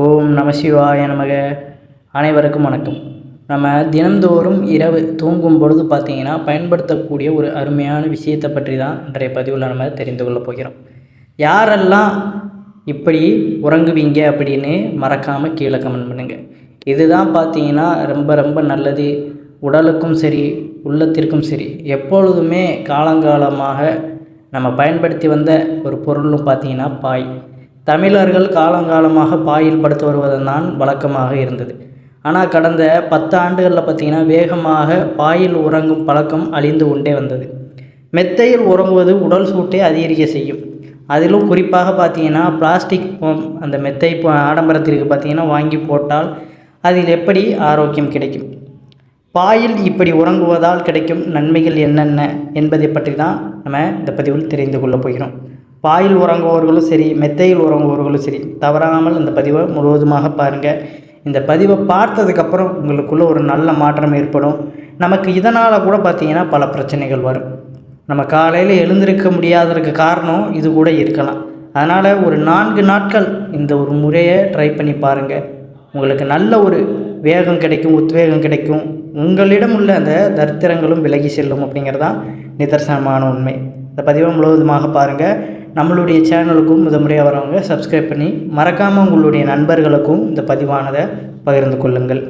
ஓம் நம சிவாய நமக. அனைவருக்கும் வணக்கம். நம்ம தினந்தோறும் இரவு தூங்கும் பொழுது பார்த்தீங்கன்னா பயன்படுத்தக்கூடிய ஒரு அருமையான விஷயத்தை பற்றி தான் இன்றைய பதிவில் நம்ம தெரிந்து கொள்ளப் போகிறோம். யாரெல்லாம் இப்படி உறங்குவீங்க அப்படின்னு மறக்காமல் கீழே கமெண்ட் பண்ணுங்கள் இதுதான் பார்த்தீங்கன்னா ரொம்ப ரொம்ப நல்லது. உடலுக்கும் சரி உள்ளத்திற்கும் சரி எப்பொழுதுமே காலங்காலமாக நம்ம பயன்படுத்தி வந்த ஒரு பொருளும் பார்த்தீங்கன்னா பாய். தமிழர்கள் காலங்காலமாக பாயில் படுத்து வருவதுதான் வழக்கமாக இருந்தது. ஆனால் கடந்த பத்து ஆண்டுகளில் பார்த்திங்கன்னா வேகமாக பாயில் உறங்கும் பழக்கம் அழிந்து கொண்டே வந்தது. மெத்தையில் உறங்குவது உடல் சூட்டை அதிகரிக்க செய்யும். அதிலும் குறிப்பாக பார்த்தீங்கன்னா பிளாஸ்டிக் அந்த மெத்தை ஆடம்பரத்திற்கு பார்த்தீங்கன்னா வாங்கி போட்டால் அதில் எப்படி ஆரோக்கியம் கிடைக்கும்? பாயில் இப்படி உறங்குவதால் கிடைக்கும் நன்மைகள் என்னென்ன என்பதை பற்றி தான் நம்ம இந்த பதிவில் தெரிந்து கொள்ளப் போகிறோம். பாயில் உறங்குபவர்களும் சரி மெத்தையில் உறங்குபவர்களும் சரி தவறாமல் இந்த பதிவை முழுவதுமாக பாருங்கள் இந்த பதிவை பார்த்ததுக்கப்புறம் உங்களுக்குள்ளே ஒரு நல்ல மாற்றம் ஏற்படும். நமக்கு இதனால் கூட பார்த்திங்கன்னா பல பிரச்சனைகள் வரும். நம்ம காலையில் எழுந்திருக்க முடியாததுக்கு காரணம் இது கூட இருக்கலாம். அதனால் ஒரு நான்கு நாட்கள் இந்த ஒரு முறையை ட்ரை பண்ணி பாருங்கள் உங்களுக்கு நல்ல ஒரு வேகம் கிடைக்கும் உத்வேகம் கிடைக்கும். உங்களிடம் உள்ள அந்த தரித்திரங்களும் விலகி செல்லும் அப்படிங்கிறதான் நிதர்சனமான உண்மை. இந்த பதிவை முழுவதுமாக பாருங்கள் நம்மளுடைய சேனலுக்கும் முதமுறையாக வரவங்க சப்ஸ்கிரைப் பண்ணி மறக்காமல் உங்களுடைய நண்பர்களுக்கும் இந்த பதிவானதை பகிர்ந்து கொள்ளுங்கள்.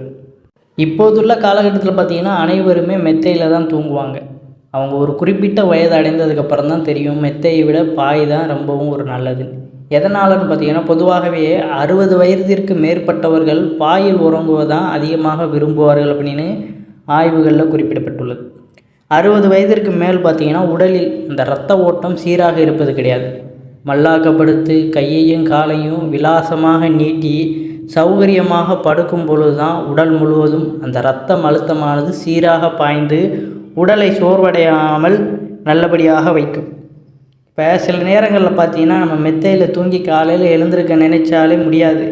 இப்போதுள்ள காலகட்டத்தில் பார்த்தீங்கன்னா அனைவருமே மெத்தையில் தான் தூங்குவாங்க. அவங்க ஒரு குறிப்பிட்ட வயது அடைந்ததுக்கப்புறம் தான் தெரியும் மெத்தையை விட பாய் தான் ரொம்பவும் ஒரு நல்லது. எதனாலன்னு பார்த்தீங்கன்னா பொதுவாகவே அறுபது வயதிற்கு மேற்பட்டவர்கள் பாயில் உறங்குவதான் அதிகமாக விரும்புவார்கள் அப்படின்னு ஆய்வுகளில் குறிப்பிடப்பட்டுள்ளது. அறுபது வயதிற்கு மேல் பார்த்தீங்கன்னா உடலில் இந்த இரத்த ஓட்டம் சீராக இருப்பது கிடையாது. மல்லாக்கப்படுத்து கையையும் காலையும் விலாசமாக நீட்டி சௌகரியமாக படுக்கும் பொழுது தான் உடல் முழுவதும் அந்த இரத்தம் அழுத்தமானது சீராக பாய்ந்து உடலை சோர்வடையாமல் நல்லபடியாக வைக்கும். இப்போ சில நேரங்களில் பார்த்தீங்கன்னா நம்ம மெத்தையில் தூங்கி காலையில் எழுந்திருக்க நினைச்சாலே முடியாது.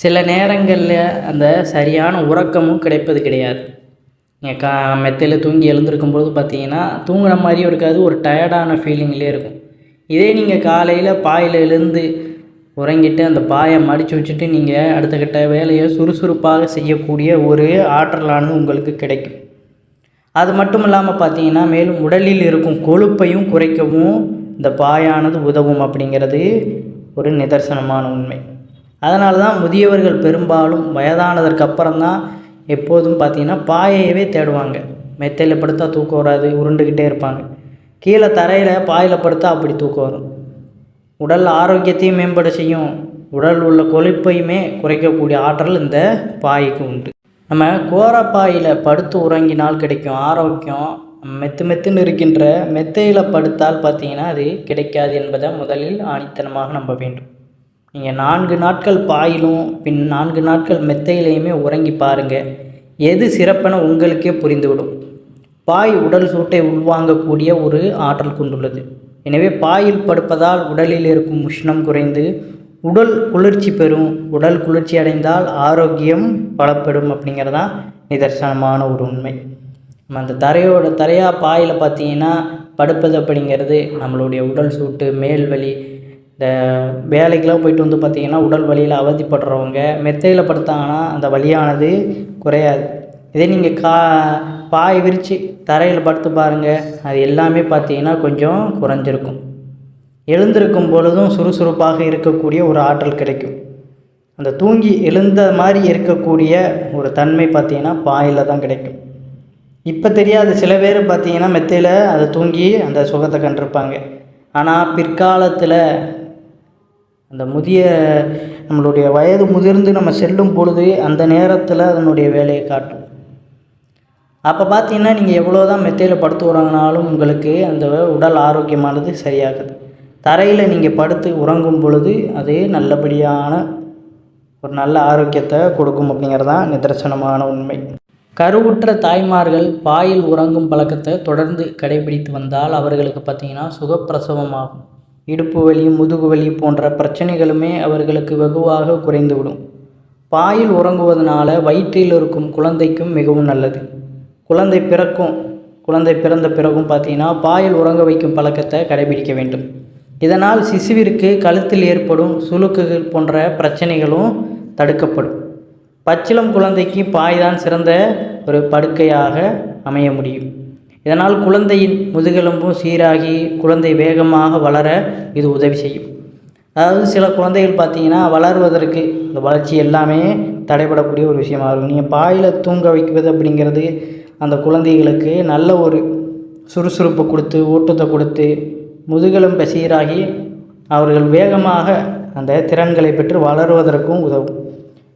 சில நேரங்களில் அந்த சரியான உறக்கமும் கிடைப்பது கிடையாது. நீங்கள் கா மெத்தையில் தூங்கி எழுந்திருக்கும் பொழுது பார்த்தீங்கன்னா தூங்குன மாதிரியும் இருக்காது ஒரு டயர்டான ஃபீலிங்லேயே இருக்கும். இதே நீங்கள் காலையில் பாயில் எழுந்து உறங்கிட்டு அந்த பாயை மடித்து வச்சுட்டு நீங்கள் அடுத்த கட்ட வேலையை சுறுசுறுப்பாக செய்யக்கூடிய ஒரு ஆற்றலானது உங்களுக்கு கிடைக்கும். அது மட்டும் இல்லாமல் பார்த்தீங்கன்னா மேலும் உடலில் இருக்கும் கொழுப்பையும் குறைக்கவும் இந்த பாயானது உதவும் அப்படிங்கிறது ஒரு நிதர்சனமான உண்மை. அதனால தான் முதியவர்கள் பெரும்பாலும் வயதானதற்கு அப்புறம் தான் எப்போதும் பார்த்தீங்கன்னா பாயையவே தேடுவாங்க. மெத்தையில் படுத்தா தூக்கம் வராது உருண்டுக்கிட்டே இருப்பாங்க. கீழே தரையில் பாயில் படுத்தா அப்படி தூக்கம் வரும். உடல் ஆரோக்கியத்தையும் மேம்பட செய்யும். உடல் உள்ள கொழுப்பையுமே குறைக்கக்கூடிய ஆற்றல் இந்த பாய்க்கு உண்டு. நம்ம கோரப்பாயில் படுத்து உறங்கினால் கிடைக்கும். ஆரோக்கியம் மெத்து மெத்துன்னு இருக்கின்ற மெத்தையில் படுத்தால் பார்த்தீங்கன்னா அது கிடைக்காது என்பதை முதலில் ஆணித்தனமாக நம்ப வேண்டும். நீங்கள் நான்கு நாட்கள் பாயிலும் பின் நான்கு நாட்கள் மெத்தையிலையுமே உறங்கி பாருங்கள் எது சிறப்பென உங்களுக்கே புரிந்துவிடும். பாய் உடல் சூட்டை உள்வாங்கக்கூடிய ஒரு ஆற்றல் கொண்டுள்ளது. எனவே பாயில் படுப்பதால் உடலில் இருக்கும் உஷ்ணம் குறைந்து உடல் குளிர்ச்சி பெறும். உடல் குளிர்ச்சி அடைந்தால் ஆரோக்கியம் பலப்படும் அப்படிங்கிறதான் நிதர்சனமான ஒரு உண்மை. நம்ம அந்த தரையோட தரையாக பாயில் பார்த்தீங்கன்னா படுப்பது அப்படிங்கிறது நம்மளுடைய உடல் சூட்டு மேல் வலி இந்த வேலைக்கெலாம் போயிட்டு வந்து பார்த்திங்கன்னா உடல் வலியில் அவதிப்படுறவங்க மெத்தையில் படுத்தாங்கன்னா அந்த வலியானது குறையாது. இதே நீங்கள் கா பாய் விரித்து தரையில் படுத்து பாருங்கள் அது எல்லாமே பார்த்தீங்கன்னா கொஞ்சம் குறைஞ்சிருக்கும். எழுந்திருக்கும் பொழுதும் சுறுசுறுப்பாக இருக்கக்கூடிய ஒரு ஆற்றல் கிடைக்கும். அந்த தூங்கி எழுந்த மாதிரி இருக்கக்கூடிய ஒரு தன்மை பார்த்தீங்கன்னா பாயில் தான் கிடைக்கும். இப்போ தெரியாத சில பேர் பார்த்தீங்கன்னா மெத்தையில் அதை தூங்கி அந்த சுகத்தை கண்டிருப்பாங்க. ஆனால் பிற்காலத்தில் அந்த முதிய நம்மளுடைய வயது முதிர்ந்து நம்ம செல்லும் பொழுது அந்த நேரத்தில் அதனுடைய வேலையை காட்டும். அப்போ பார்த்தீங்கன்னா நீங்கள் எவ்வளோ தான் மெத்தையில் படுத்து உறங்கினாலும் உங்களுக்கு அந்த உடல் ஆரோக்கியமானது சரியாகுது. தரையில் நீங்கள் படுத்து உறங்கும் பொழுது அது நல்லபடியான ஒரு நல்ல ஆரோக்கியத்தை கொடுக்கும் அப்படிங்கிறதான் நிதர்சனமான உண்மை. கருவுற்ற தாய்மார்கள் பாயில் உறங்கும் பழக்கத்தை தொடர்ந்து கடைபிடித்து வந்தால் அவர்களுக்கு பார்த்தீங்கன்னா சுகப்பிரசவமாகும் இடுப்பு வலி முதுகு வலி போன்ற பிரச்சனைகளுமே அவர்களுக்கு வெகுவாக குறைந்துவிடும். பாயில் உறங்குவதனால வயிற்றில் இருக்கும் குழந்தைக்கும் மிகவும் நல்லது. குழந்தை பிறக்கும் குழந்தை பிறந்த பிறகும் பார்த்தீங்கன்னா பாயில் உறங்க வைக்கும் பழக்கத்தை கடைபிடிக்க வேண்டும். இதனால் சிசுவிற்கு கழுத்தில் ஏற்படும் சுளுக்குகள் போன்ற பிரச்சனைகளும் தடுக்கப்படும். பச்சிளம் குழந்தைக்கு பாய் தான் சிறந்த ஒரு படுக்கையாக அமைய முடியும். இதனால் குழந்தையின் முதுகெலும்பும் சீராகி குழந்தை வேகமாக வளர இது உதவி செய்யும். அதாவது சில குழந்தைகள் பார்த்தீங்கன்னா வளருவதற்கு இந்த வளர்ச்சி எல்லாமே தடைபடக்கூடிய ஒரு விஷயமாக இருக்கும். நீங்கள் பாயில் தூங்க வைக்கிறது அப்படிங்கிறது அந்த குழந்தைகளுக்கு நல்ல ஒரு சுறுசுறுப்பை கொடுத்து ஊட்டத்தை கொடுத்து முதுகெலும்பை சீராகி அவர்கள் வேகமாக அந்த திறன்களை பெற்று வளருவதற்கும் உதவும்.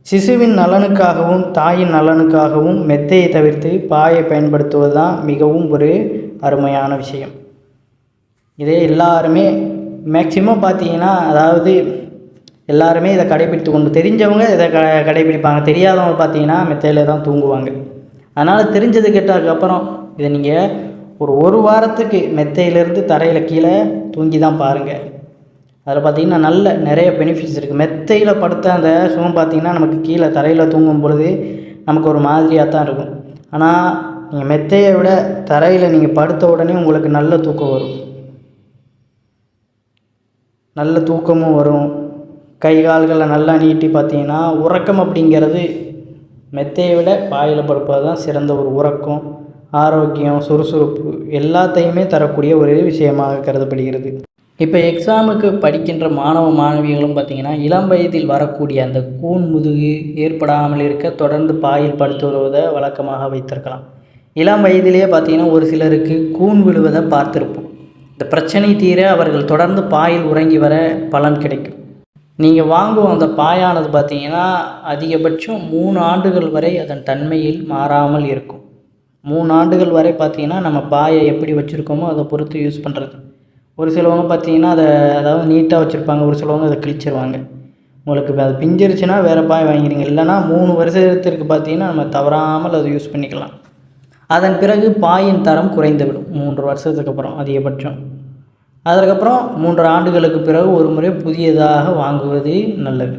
சிசுவின் நலனுக்காகவும் தாயின் நலனுக்காகவும் மெத்தையை தவிர்த்து பாயை பயன்படுத்துவது தான் மிகவும் ஒரு அருமையான விஷயம். இதே எல்லாருமே மேக்சிமம் பார்த்தீங்கன்னா அதாவது எல்லாருமே இதை கடைபிடித்து கொண்டு தெரிஞ்சவங்க இதை க கடைபிடிப்பாங்க தெரியாதவங்க பார்த்தீங்கன்னா மெத்தையில் தான் தூங்குவாங்க. அதனால் தெரிஞ்சது கேட்டதுக்கப்புறம் இதை நீங்கள் ஒரு ஒரு வாரத்துக்கு மெத்தையிலேருந்து தரையில் கீழே தூங்கி தான் பாருங்கள் அதில் பார்த்தீங்கன்னா நல்ல நிறைய பெனிஃபிட்ஸ் இருக்குது மெத்தையில் படுத்த அந்த சுகம் பார்த்தீங்கன்னா நமக்கு கீழே தரையில் தூங்கும் பொழுது நமக்கு ஒரு மாதிரியாக தான் இருக்கும். ஆனால் நீங்கள் மெத்தையை விட தரையில் நீங்கள் படுத்த உடனே உங்களுக்கு நல்ல தூக்கம் வரும். நல்ல தூக்கமும் வரும். கை கால்களை நல்லா நீட்டி பார்த்தீங்கன்னா உறக்கம் அப்படிங்கிறது மெத்தையை விட பாயில் படுப்பது தான் சிறந்த ஒரு உறக்கம் ஆரோக்கியம் சுறுசுறுப்பு எல்லாத்தையுமே தரக்கூடிய ஒரு விஷயமாக கருதப்படுகிறது. இப்போ எக்ஸாமுக்கு படிக்கின்ற மாணவ மாணவிகளும் பார்த்தீங்கன்னா இளம் வயதில் வரக்கூடிய அந்த கூன் முதுகு ஏற்படாமல் இருக்க தொடர்ந்து பாயில் படுத்து வருவதை வழக்கமாக வைத்திருக்கலாம். இளம் வயதிலேயே பார்த்தீங்கன்னா ஒரு சிலருக்கு கூன் விழுவதை பார்த்துருப்போம். இந்த பிரச்சனை தீர அவர்கள் தொடர்ந்து பாயில் உறங்கி வர பலன் கிடைக்கும். நீங்கள் வாங்குவோம் அந்த பாயானது பார்த்திங்கன்னா அதிகபட்சம் மூணு ஆண்டுகள் வரை அதன் தன்மையில் மாறாமல் இருக்கும். மூணு ஆண்டுகள் வரை பார்த்திங்கன்னா நம்ம பாயை எப்படி வச்சுருக்கோமோ அதை பொறுத்து யூஸ் பண்ணுறது ஒரு சிலவங்க பார்த்தீங்கன்னா அதை அதாவது நீட்டாக வச்சுருப்பாங்க. ஒரு சிலவங்க அதை கிழிச்சிருவாங்க. உங்களுக்கு இப்போ அது பிஞ்சிருச்சுன்னா வேறு பாய் வாங்கிடுங்க இல்லைன்னா மூணு வருஷத்திற்கு பார்த்தீங்கன்னா நம்ம தவறாமல் அதை யூஸ் பண்ணிக்கலாம். அதன் பிறகு பாயின் தரம் குறைந்துவிடும். மூன்று வருஷத்துக்கு அப்புறம் அதிகபட்சம். அதற்கப்புறம் மூன்று ஆண்டுகளுக்கு பிறகு ஒரு முறை புதியதாக வாங்குவது நல்லது.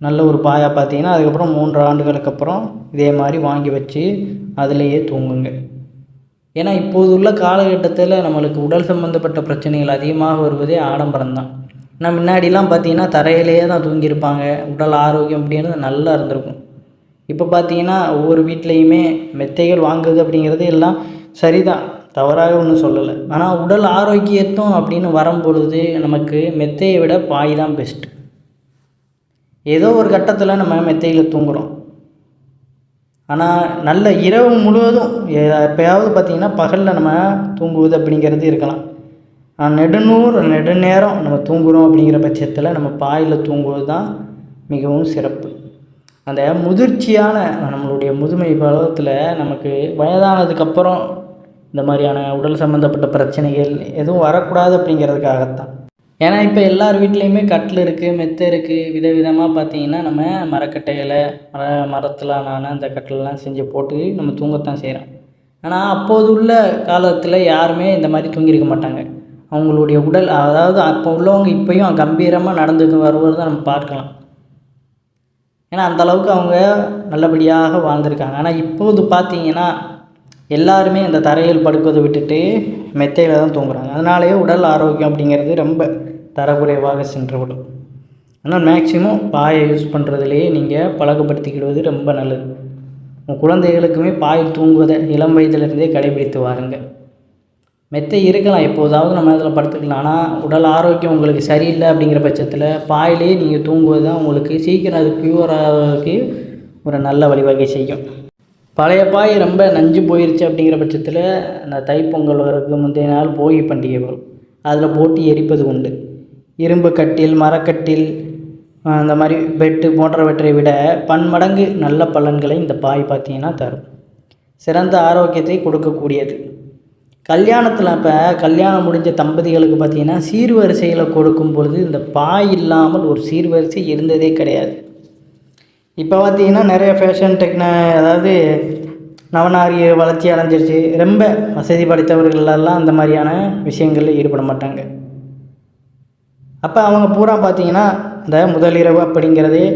நல்ல ஒரு பாயாக பார்த்தீங்கன்னா அதுக்கப்புறம் மூன்று ஆண்டுகளுக்கு அப்புறம் இதே மாதிரி வாங்கி வச்சு அதிலேயே தூங்குங்க. ஏன்னா இப்போது உள்ள காலகட்டத்தில் நம்மளுக்கு உடல் சம்மந்தப்பட்ட பிரச்சனைகள் அதிகமாக வருவதே ஆடம்பரம் தான் நான் முன்னாடிலாம் பார்த்தீங்கன்னா தரையிலேயே தான் தூங்கியிருப்பாங்க. உடல் ஆரோக்கியம் அப்படிங்கிறது நல்லா இருந்திருக்கும். இப்போ பார்த்தீங்கன்னா ஒவ்வொரு வீட்லேயுமே மெத்தைகள் வாங்குது அப்படிங்கிறது எல்லாம் சரிதான். தவறாக ஒன்றும் சொல்லலை. ஆனால் உடல் ஆரோக்கியத்தும் அப்படின்னு வரும்பொழுது நமக்கு மெத்தையை விட பாய் தான் பெஸ்ட்டு ஏதோ ஒரு கட்டத்தில் நம்ம மெத்தையில் தூங்குகிறோம் ஆனால் நல்ல இரவு முழுவதும் எப்போயாவது பார்த்திங்கன்னா பகலில் நம்ம தூங்குவது அப்படிங்கிறது இருக்கலாம். ஆனால் நெடுநூறு நெடுநேரம் நம்ம தூங்குகிறோம் அப்படிங்கிற பட்சத்தில் நம்ம பாயில் தூங்குவது தான் மிகவும் சிறப்பு. அந்த முதிர்ச்சியான நம்மளுடைய முதுமை பருவத்தில் நமக்கு வயதானதுக்கப்புறம் இந்த மாதிரியான உடல் சம்மந்தப்பட்ட பிரச்சனைகள் எதுவும் வரக்கூடாது அப்படிங்கிறதுக்காகத்தான். ஏன்னா இப்போ எல்லார் வீட்லேயுமே கட்டில் இருக்குது மெத்தை இருக்குது விதவிதமாக பார்த்தீங்கன்னா நம்ம மரக்கட்டைகளை மர மரத்தில் மரத்திலான அந்த கட்டிலெலாம் செஞ்சு போட்டு நம்ம தூங்கத்தான் செய்கிறோம் ஆனால் அப்போது உள்ள காலத்தில் யாருமே இந்த மாதிரி தூங்கியிருக்க மாட்டாங்க. அவங்களுடைய உடல் அதாவது அப்போ உள்ளவங்க இப்போயும் கம்பீரமாக நடந்துட்டு வருவது தான் நம்ம பார்க்கலாம். ஏன்னா அந்தளவுக்கு அவங்க நல்லபடியாக வாழ்ந்திருக்காங்க. ஆனால் இப்போது பார்த்தீங்கன்னா எல்லாருமே இந்த தரையில் படுப்பதை விட்டுட்டு மெத்தையில் தான் தூங்குறாங்க. அதனாலேயே உடல் ஆரோக்கியம் அப்படிங்கிறது ரொம்ப தரக்குறைவாக சென்றுவிடும். ஆனால் மேக்சிமம் பாயை யூஸ் பண்ணுறதுலேயே நீங்கள் பழக்கப்படுத்திக்கிடுவது ரொம்ப நல்லது. உங்கள் குழந்தைகளுக்குமே பாய் தூங்குவதை இளம் வயதிலிருந்தே கடைபிடித்து வாருங்க. மெத்தை இருக்கலாம் எப்போதாவது நம்ம அதில் படுத்துக்கலாம். ஆனால் உடல் ஆரோக்கியம் உங்களுக்கு சரியில்லை அப்படிங்கிற பட்சத்தில் பாயிலே நீங்கள் தூங்குவது தான் உங்களுக்கு சீக்கிரம் அது க்யூர் ஆகிறதுக்கு ஒரு நல்ல வழிவகை செய்யும். பழைய பாய் ரொம்ப நஞ்சு போயிருச்சு அப்படிங்கிற பட்சத்தில் அந்த தைப்பொங்கல் வரதுக்கு முந்தைய நாள் போகி பண்டிகை வரும். அதில் போட்டு எரிப்பது உண்டு. இரும்பு கட்டில் மரக்கட்டில் அந்த மாதிரி பெட்டு போன்றவற்றை விட பன்மடங்கு நல்ல பலன்களை இந்த பாய் பார்த்தீங்கன்னா தரும். சிறந்த ஆரோக்கியத்தை கொடுக்கக்கூடியது. கல்யாணத்தில் இப்போ கல்யாணம் முடிஞ்ச தம்பதிகளுக்கு பார்த்தீங்கன்னா சீர்வரிசையில் கொடுக்கும் பொழுது இந்த பாய் இல்லாமல் ஒரு சீர்வரிசை இருந்ததே கிடையாது. இப்போ பார்த்தீங்கன்னா நிறைய ஃபேஷன் டெக்ன அதாவது நவநாரிய வளர்ச்சி அடைஞ்சிருச்சு. ரொம்ப வசதி படைத்தவர்களெல்லாம் அந்த மாதிரியான விஷயங்களில் ஈடுபட மாட்டாங்க. அப்போ அவங்க பூரா பார்த்தீங்கன்னா இந்த முதலிரவு அப்படிங்கிறதே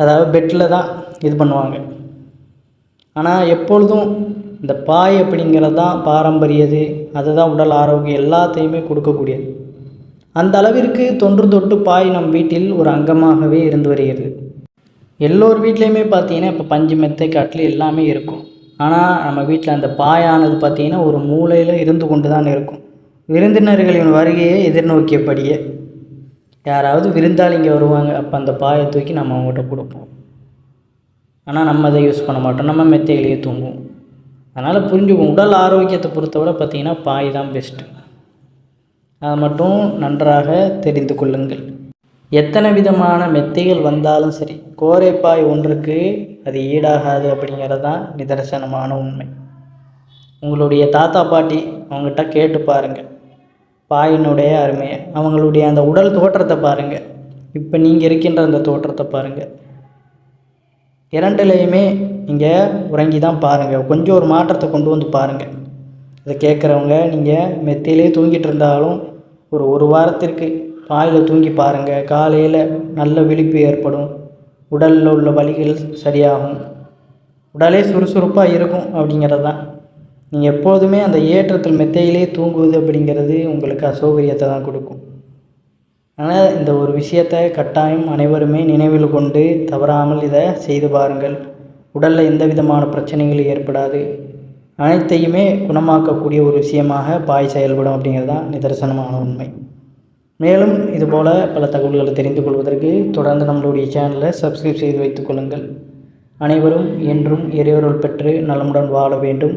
அதாவது பெட்டில் தான் இது பண்ணுவாங்க. ஆனால் எப்பொழுதும் இந்த பாய் அப்படிங்கிறது தான் பாரம்பரியது அதுதான் உடல் ஆரோக்கியம் எல்லாத்தையுமே கொடுக்கக்கூடியது. அந்த அளவிற்கு தொன்று தொட்டு பாய் நம் வீட்டில் ஒரு அங்கமாகவே இருந்து வருகிறது. எல்லோர் வீட்லேயுமே பார்த்தீங்கன்னா இப்போ பஞ்சு மெத்தை காட்டில் எல்லாமே இருக்கும். ஆனால் நம்ம வீட்டில் அந்த பாயானது பார்த்திங்கன்னா ஒரு மூலையில் இருந்து கொண்டு தான் இருக்கும். விருந்தினர்களின் வருகையை எதிர்நோக்கியபடியே. யாராவது விருந்தாளிங்க வருவாங்க அப்போ அந்த பாயை தூக்கி நம்ம அவங்ககிட்ட கொடுப்போம். ஆனால் நம்ம அதை யூஸ் பண்ண மாட்டோம். நம்ம மெத்தையிலேயே தூங்குவோம். அதனால் புரிஞ்சுக்கும் உடல் ஆரோக்கியத்தை பொறுத்தவரை பார்த்தீங்கன்னா பாய் தான் பெஸ்ட்டு அதை மட்டும் நன்றாக தெரிந்து கொள்ளுங்கள். எத்தனை விதமான மெத்தைகள் வந்தாலும் சரி கோரைப்பாய் ஒன்றுக்கு அது ஈடாகாது அப்படிங்கிறது தான் நிதர்சனமான உண்மை. உங்களுடைய தாத்தா பாட்டி அவங்ககிட்ட கேட்டு பாருங்கள் பாயினுடைய அருமையை அவங்களுடைய அந்த உடல் தோற்றத்தை பாருங்கள் இப்போ நீங்கள் இருக்கின்ற அந்த தோற்றத்தை பாருங்கள் இரண்டுலேயுமே நீங்கள் உறங்கி தான் பாருங்கள் கொஞ்சம் ஒரு மாற்றத்தை கொண்டு வந்து பாருங்கள் இதை கேட்குறவங்க நீங்கள் மெத்தையிலே தூங்கிட்டு இருந்தாலும் ஒரு ஒரு வாரத்திற்கு பாயில் தூங்கி பாருங்கள் காலையில் நல்ல விழிப்பு ஏற்படும். உடலில் உள்ள வலிகள் சரியாகும். உடலே சுறுசுறுப்பாக இருக்கும் அப்படிங்கிறது தான் நீங்கள் எப்போதுமே அந்த ஏற்றத்தில் மெத்தையிலே தூங்குவது அப்படிங்கிறது உங்களுக்கு அசௌகரியத்தை தான் கொடுக்கும். ஆனால் இந்த ஒரு விஷயத்தை கட்டாயம் அனைவருமே நினைவில் கொண்டு தவறாமல் இதை செய்து பாருங்கள். உடலில் எந்த விதமான பிரச்சனைகளும் ஏற்படாது. அனைத்தையுமே குணமாக்கக்கூடிய ஒரு விஷயமாக பாய் செயல்படும் அப்படிங்கிறது தான் நிதர்சனமான உண்மை. மேலும் இதுபோல் பல தகவல்களை தெரிந்து கொள்வதற்கு தொடர்ந்து நம்மளுடைய சேனலை சப்ஸ்கிரைப் செய்து வைத்துக் கொள்ளுங்கள். அனைவரும் என்றும் இறையொருள் பெற்று நலமுடன் வாழ வேண்டும்.